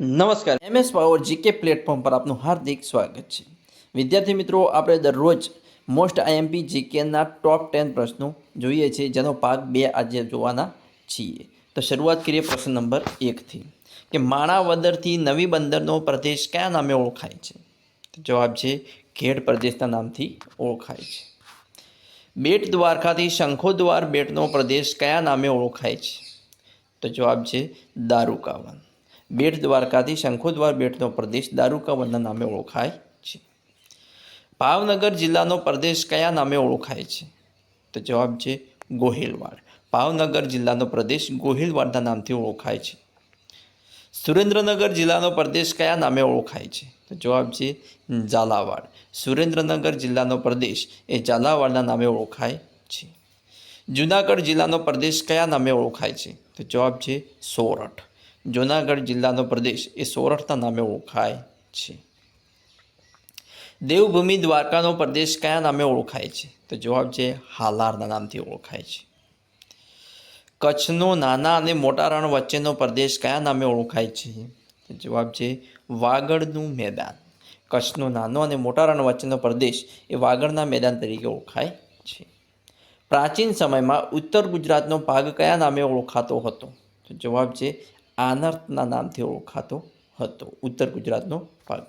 નમસ્કાર. MS power GK platform પર આપનું હાર્દિક સ્વાગત છે. વિદ્યાર્થી મિત્રો, આપણે દરરોજ મોસ્ટ આઈએમપી જીકેના ટોપ ટેન પ્રશ્નો જોઈએ છીએ જેનો ભાગ બે આજે જોવાના છીએ. તો શરૂઆત કરીએ પ્રશ્ન નંબર એકથી. કે માણાવદરથી નવી બંદરનો પ્રદેશ કયા નામે ઓળખાય છે? જવાબ છે, ઘેડ પ્રદેશના નામથી ઓળખાય છે. બેટ દ્વારકાથી શંખોદ્વાર બેટનો પ્રદેશ કયા નામે ઓળખાય છે? તો જવાબ છે દારૂકાવન બેટ દ્વારકાથી શંખોદ્વાર બેટનો પ્રદેશ દારૂકાવનના નામે ઓળખાય છે. ભાવનગર જિલ્લાનો પ્રદેશ કયા નામે ઓળખાય છે? તો જવાબ છે ગોહિલવાડ. ભાવનગર જિલ્લાનો પ્રદેશ ગોહિલવાડના નામથી ઓળખાય છે. સુરેન્દ્રનગર જિલ્લાનો પ્રદેશ કયા નામે ઓળખાય છે? તો જવાબ છે ઝાલાવાડ. સુરેન્દ્રનગર જિલ્લાનો પ્રદેશ એ ઝાલાવાડના નામે ઓળખાય છે. જુનાગઢ જિલ્લાનો પ્રદેશ કયા નામે ઓળખાય છે? તો જવાબ છે સોરઠ. જુનાગઢ જિલ્લાનો પ્રદેશ એ સોરઠના નામે ઓળખાય છે. દેવભૂમિ દ્વારકાનો પ્રદેશ કયા નામે ઓળખાય છે? તો જવાબ છે હાલારના નામથી ઓળખાય છે. કચ્છનો નાના અને મોટા રણ વચ્ચેનો પ્રદેશ કયા નામે ઓળખાય છે? તો જવાબ છે વાગડનું મેદાન. કચ્છનો નાનો અને મોટા રણ વચ્ચેનો પ્રદેશ એ વાગડના મેદાન તરીકે ઓળખાય છે. પ્રાચીન સમયમાં ઉત્તર ગુજરાતનો ભાગ કયા નામે ઓળખાતો હતો? તો જવાબ છે આનર્તના નામથી ઓળખાતો હતો. ઉત્તર ગુજરાતનો ભાગ.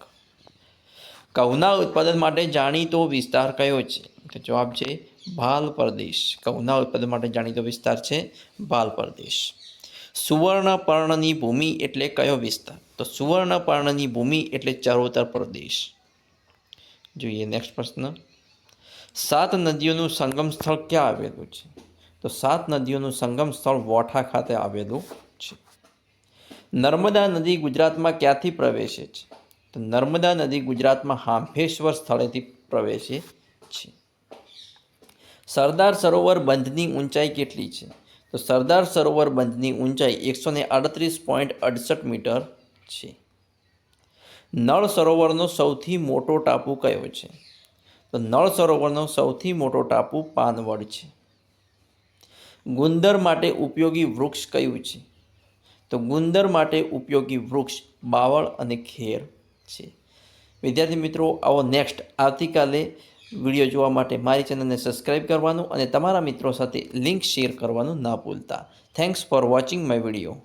ઘઉંના ઉત્પાદન માટે જાણીતો વિસ્તાર કયો છે? તો જવાબ છે ભાલ પ્રદેશ. ઘઉંના ઉત્પાદન માટે જાણીતો વિસ્તાર છે ભાલ પ્રદેશ. સુવર્ણપર્ણની ભૂમિ એટલે કયો વિસ્તાર? તો સુવર્ણપર્ણની ભૂમિ એટલે ચરોતર પ્રદેશ. જોઈએ નેક્સ્ટ પ્રશ્ન. સાત નદીઓનું સંગમ સ્થળ ક્યાં આવેલું છે? તો સાત નદીઓનું સંગમ સ્થળ વોઠા ખાતે આવેલું છે. નર્મદા નદી ગુજરાતમાં ક્યાંથી પ્રવેશે છે? તો નર્મદા નદી ગુજરાતમાં હાંફેશ્વર સ્થળેથી પ્રવેશે છે. સરદાર સરોવર બંધની ઊંચાઈ કેટલી છે? તો સરદાર સરોવર બંધની ઊંચાઈ એકસો ને આડત્રીસ પોઈન્ટ અડસઠ મીટર છે. નળ સરોવરનો સૌથી મોટો ટાપુ કયો છે? તો નળ સરોવરનો સૌથી મોટો ટાપુ પાનવડ છે. ગુંદર માટે ઉપયોગી વૃક્ષ કયું છે? તો ગુંદર માટે ઉપયોગી વૃક્ષ બાવળ અને ખેર છે. વિદ્યાર્થી મિત્રો, આવો નેક્સ્ટ આવતીકાલે વીડિયો જોવા માટે મારી ચેનલને સબસ્ક્રાઈબ કરવાનું અને તમારા મિત્રો સાથે લિંક શેર કરવાનું ના ભૂલતા. Thanks for watching my video